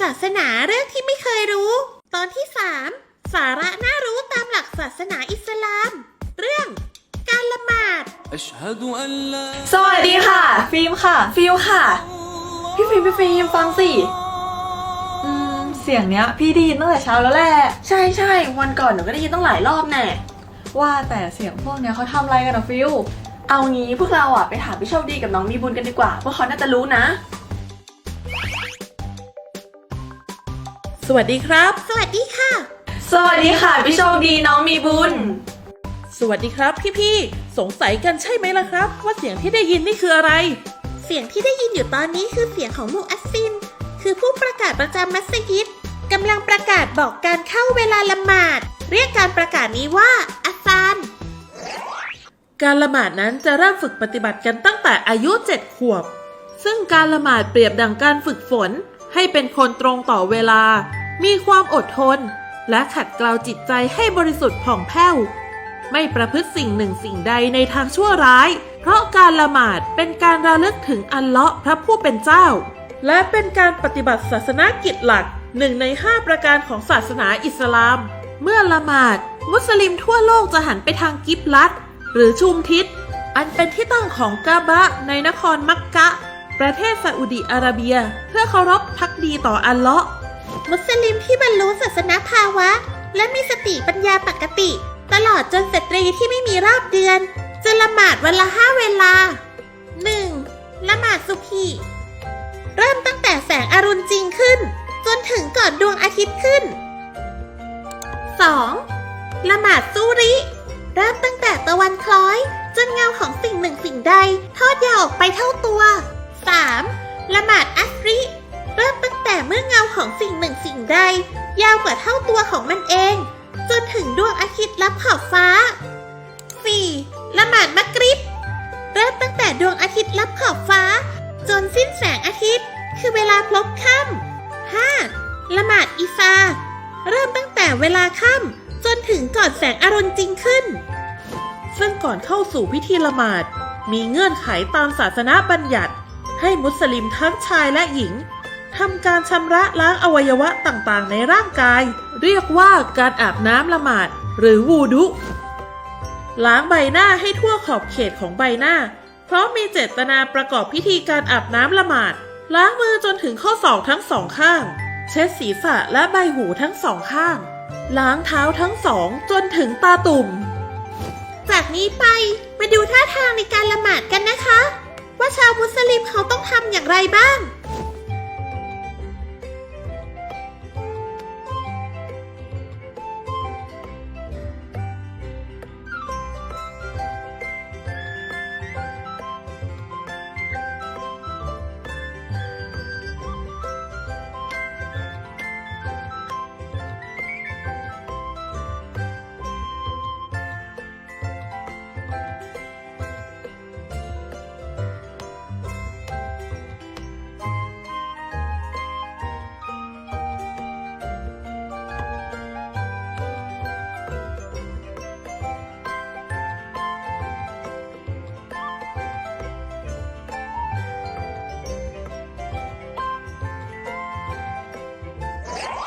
ศาสนาเรื่องที่ไม่เคยรู้ ตอนที่ 3 สาระน่ารู้ตามหลักศาสนาอิสลาม เรื่องการละหมาด สวัสดีค่ะ ฟิล์มค่ะ ฟิลค่ะ พี่ฟิล์มพี่ฟิล์มฟังสิอืมเสียงเนี้ย พี่ได้ยินตั้งแต่เช้าแล้วแหละ ใช่ใช่วันก่อนหนูก็ได้ยินตั้งหลายรอบแน่ว่าแต่เสียงพวกเนี้ยเขาทำอะไรกันอะฟิล เอางี้พวกเราอะไปถามพี่โชคดีกับน้องมีบุญกันดีกว่าเพราะเขาน่าจะรู้นะ สวัสดีครับ สวัสดีค่ะ สวัสดีค่ะพี่โชคดีน้องมีบุญ สวัสดีครับพี่ๆ สงสัยกันใช่ไหมล่ะครับ ว่าเสียงที่ได้ยินนี่คืออะไร เสียงที่ได้ยินอยู่ตอนนี้คือเสียงของมูอัสซิน คือผู้ประกาศประจำมัสยิดกำลังประกาศบอกการเข้าเวลาละหมาด เรียกการประกาศนี้ว่าอัซาน การละหมาดนั้นจะเริ่มฝึกปฏิบัติกันตั้งแต่อายุ 7 ขวบ ซึ่งการละหมาดเปรียบดังการฝึกฝน ให้เป็นคนตรงต่อเวลา มีความอดทน และขัดเกลาจิตใจให้บริสุทธิ์ผ่องแผ้ว ไม่ประพฤติสิ่งหนึ่งสิ่งใดในทางชั่วร้าย เพราะการละหมาดเป็นการระลึกถึงอัลเลาะห์พระผู้เป็นเจ้า และเป็นการปฏิบัติศาสนากิจหลักหนึ่งในห้าประการของศาสนาอิสลาม เมื่อละหมาด มุสลิมทั่วโลกจะหันไปทางกิบลัด หรือชุมทิศ อันเป็นที่ตั้งของกาบะในนครมักกะ ประเทศซาอุดิอาระเบีย เพื่อเคารพพักดีต่ออัลเลาะห์มุสลิมที่บรรลุศาสนภาวะ และมีสติปัญญาปกติ ตลอดจนสตรีที่ไม่มีรอบเดือน จะละหมาดวันละห้าเวลา 1. ละหมาดสุพี เริ่มตั้งแต่แสงอรุณ จนเงาของสิ่งหนึ่งสิ่งใด ทอดยาวออกไปเท่าตัว 3. ละหมาดอัสริ เริ่มตั้งแต่เมื่อเงาของสิ่งหนึ่งสิ่งใด ยาวกว่าเท่าตัวของมันเอง จนถึงดวงอาทิตย์ลับขอบฟ้า 4. ละหมาดมักริบ เริ่มตั้งแต่ดวงอาทิตย์ลับขอบฟ้า จนสิ้นแสงอาทิตย์ คือเวลาพลบค่ำ 5. ละหมาดอีฟา เริ่มตั้งแต่เวลาค่ำจนถึงก่อนแสงอรุณจริงขึ้น ซึ่งก่อนเข้าสู่พิธีละหมาด มีเงื่อนไขตามศาสนาบัญญัติ ให้มุสลิมทั้งชายและหญิงทำการชำระล้างอวัยวะต่างๆ ในร่างกาย เรียกว่าการอาบน้ำละหมาด หรือวูดุ ล้างใบหน้าให้ทั่วขอบเขตของใบหน้า เพราะมีเจตนาประกอบพิธีการอาบน้ำละหมาด ล้างมือจนถึงข้อศอกทั้งสองข้าง เช็ดศีรษะและใบหูทั้งสองข้าง ล้างเท้าทั้งสองจนถึงตาตุ่ม จากนี้ไปมาดูท่าทางในการละหมาดกันนะคะ ว่าชาวมุสลิมเขาต้องทำอย่างไรบ้าง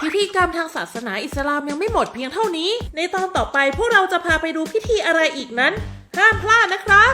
พิธีกรรมทางศาสนาอิสลามยังไม่หมดเพียงเท่านี้ ในตอนต่อไปพวกเราจะพาไปดูพิธีอะไรอีกนั้น ห้ามพลาดนะครับ